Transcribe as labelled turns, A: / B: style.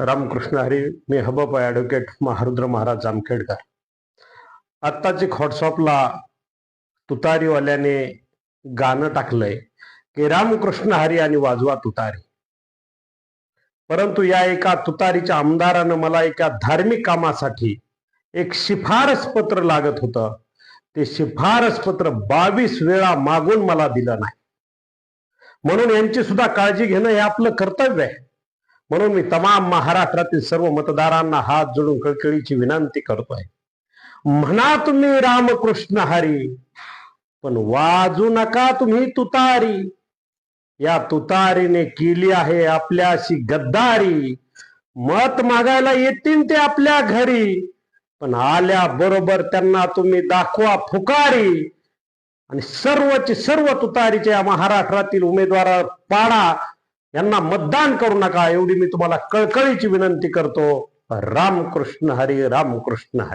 A: रामकृष्ण हरी मी हबप ॲडव्होकेट महारुद्र महाराज जामखेडकर. आत्ताची व्हॉट्सअपला तुतारीवाल्याने गाणं टाकलंय की रामकृष्ण हरी आणि वाजवा तुतारी. परंतु या एका तुतारीच्या आमदारानं मला एका धार्मिक कामासाठी एक शिफारस पत्र लागत होतं. ते शिफारस पत्र बावीस वेळा मागून मला दिलं नाही. म्हणून यांची सुद्धा काळजी घेणं हे आपलं कर्तव्य आहे. म्हणून मी तमाम महाराष्ट्रातील सर्व मतदारांना हात जोडून कळकळीची विनंती करतोय. म्हणा तुम्ही रामकृष्ण हरी पण वाजू नका तुम्ही तुतारी. या तुतारीने केली आहे आपल्याशी गद्दारी. मत मागायला येतील ते आपल्या घरी पण आल्या बरोबर त्यांना तुम्ही दाखवा फुकारी आणि सर्वचे सर्व तुतारीच्या महाराष्ट्रातील उमेदवार पाडा. यांना मतदान करू नका एवढी मी तुम्हाला कळकळीची विनंती करतो. रामकृष्ण हरी रामकृष्ण हरी.